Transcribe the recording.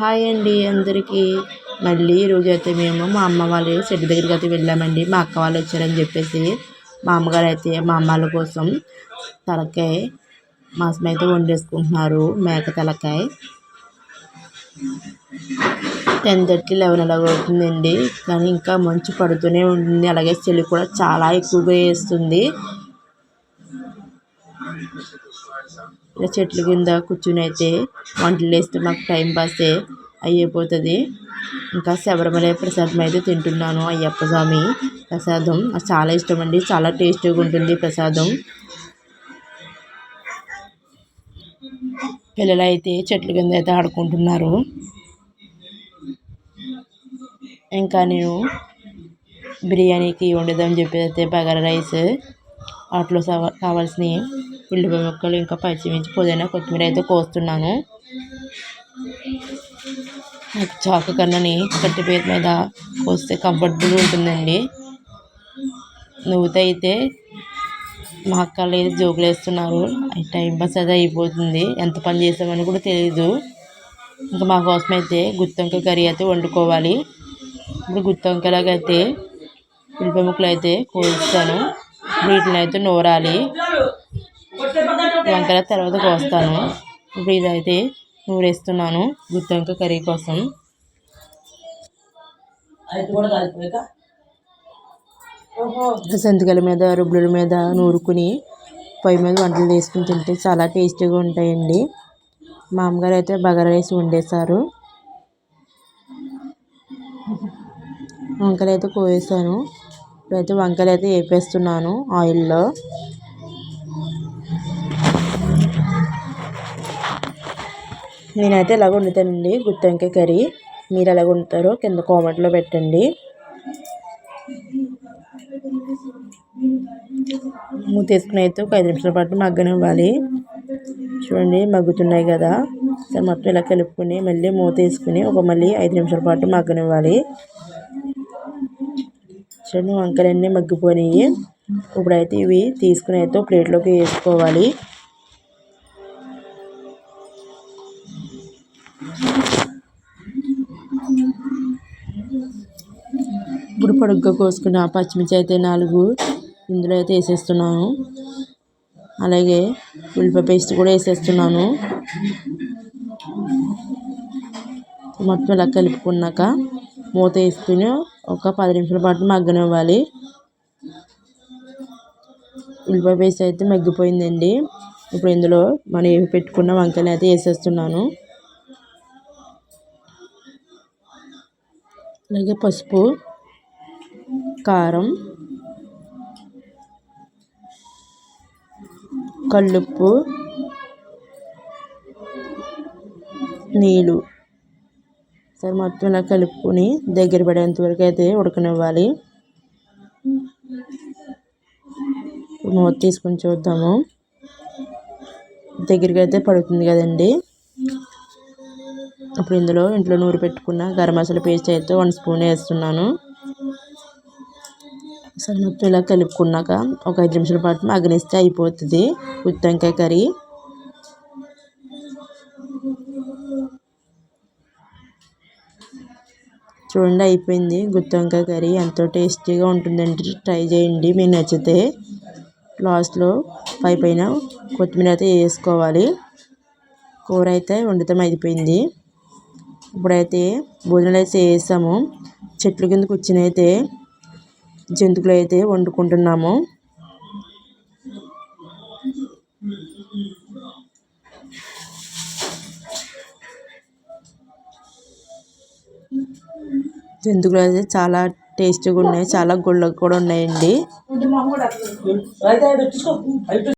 Hi అండి అందరికీ. మళ్ళీ ఈరోజు అయితే మేము మా అమ్మ వాళ్ళ చెట్టు దగ్గరికి అయితే వెళ్ళామండి. మా అక్క వాళ్ళు వచ్చారని చెప్పేసి మా అమ్మగారు అయితే మా అమ్మాల కోసం తలకాయ మాసం అయితే వండేసుకుంటున్నారు. మేక తలకాయ. టెన్ థర్టీ లెవెన్ అలాగ అవుతుందండి. కానీ ఇంకా మంచు పడుతూనే ఉంటుంది. అలాగే చలి కూడా చాలా ఎక్కువగా వేస్తుంది. ఇలా చెట్ల కింద కూర్చుని అయితే వంటలు వేస్తే మాకు టైం పాస్ అయిపోతుంది. ఇంకా శబరిమల ప్రసాదం అయితే తింటున్నాను అయ్యప్ప స్వామి ప్రసాదం. నాకు చాలా ఇష్టం అండి చాలా టేస్టీగా ఉంటుంది ప్రసాదం. పిల్లలు అయితే చెట్ల కింద అయితే ఆడుకుంటున్నారు. ఇంకా నేను బిర్యానీకి వండుదామని చెప్పేది అయితే బగారా రైస్ వాటిలో కావాల్సినవి ఉల్లిపాయ ముక్కలు ఇంకా పచ్చిమిర్చి పుదీనా కొత్తిమీర అయితే కోస్తున్నాను. నాకు చాకు కన్నని కట్టి పేరు మీద కోస్తే కంఫర్టబుల్ ఉంటుందండి. నువ్వుతో అయితే మా అక్కలు అయితే జోకులు వేస్తున్నారు. టైం పాస్ అది అయిపోతుంది. ఎంత పని చేసామని కూడా తెలియదు ఇంకా మా కోసం అయితే గుత్తొంక కర్రీ అయితే వండుకోవాలి. ఇప్పుడు గుత్తొంకాయలాగైతే ఉల్లిపాయ ముక్కలు అయితే కోస్తాను వీటిని అయితే నూరాలి. వంకాయ తర్వాత కోస్తాను. ఇప్పుడు ఇదైతే నూరేస్తున్నాను. గుత్తంక కర్రీ కోసం. సంతికల మీద రుబ్బుల మీద నూరుకుని పొయ్యి మీద వంటలు తీసుకుని తింటే చాలా టేస్టీగా ఉంటాయండి. మా అమ్మగారు అయితే బగారా రైస్ వండేశారు. వంకాయలు అయితే కోసేసాను ఇప్పుడైతే వంకాయలు అయితే వేపేస్తున్నాను ఆయిల్లో. నేనైతే ఇలాగ వండుతానండి గుత్తి వంకాయ కర్రీ. మీరు ఎలాగ వండుతారో కింద కామెంట్లో పెట్టండి. మూత తీసుకుని అయితే ఒక ఐదు నిమిషాల పాటు మగ్గనివ్వాలి చూడండి మగ్గుతున్నాయి కదా. సరే మొత్తం ఇలా కలుపుకొని మళ్ళీ మూత వేసుకుని ఒక మళ్ళీ ఐదు నిమిషాల పాటు మగ్గనివ్వాలి. చూడండి వంకాయలన్నీ మగ్గిపోయినాయి. ఇప్పుడైతే ఇవి తీసుకుని అయితే ప్లేట్లోకి వేసుకోవాలి. ఇప్పుడు పొడుగ్గా కోసుకున్న పచ్చిమిర్చి అయితే నాలుగు ఇందులో అయితే వేసేస్తున్నాను. అలాగే ఉల్లిపాయ పేస్ట్ కూడా వేసేస్తున్నాను. మొత్తం ఇలా కలుపుకున్నాక మూత వేసుకుని ఒక పది నిమిషాల పాటు మగ్గనివ్వాలి. ఉల్లిపాయ పేస్ట్ అయితే మగ్గిపోయిందండి. ఇప్పుడు ఇందులో మనం పెట్టుకున్న వంకాయలు అయితే వేసేస్తున్నాను. అలాగే పసుపు కారం కళ్ళుప్పు నీళ్ళు సరే మొత్తం ఇలా కలుపుకొని దగ్గర పడేంత వరకు అయితే ఉడకనివ్వాలి. మూత తీసుకొని చూద్దాము. దగ్గరికి అయితే పడుతుంది కదండి. ఇప్పుడు ఇందులో ఇంట్లో నూరు పెట్టుకున్న గరం మసాలా పేస్ట్ అయితే వన్ స్పూన్ వేస్తున్నాను. సరే మొత్తం ఇలా కలుపుకున్నాక ఒక ఐదు నిమిషాల పాటు మగ్గనిస్తే అయిపోతుంది. గుత్తంకాయ కర్రీ. చూడండి అయిపోయింది. గుత్తి కర్రీ ఎంతో టేస్టీగా ఉంటుందండి. ట్రై చేయండి మీకు నచ్చితే. లాస్ట్లో పై పైన కొత్తిమీర అయితే వేసుకోవాలి. కూర అయితే వండుతాం అయిపోయింది. ఇప్పుడైతే భోజనాలు అయితే వేసాము చెట్ల కింద కూర్చుని అయితే జంతువులు అయితే వండుకుంటున్నాము. జంతువులు అయితే చాలా టేస్టీగా ఉన్నాయి చాలా గుళ్ళకు కూడా ఉన్నాయండి.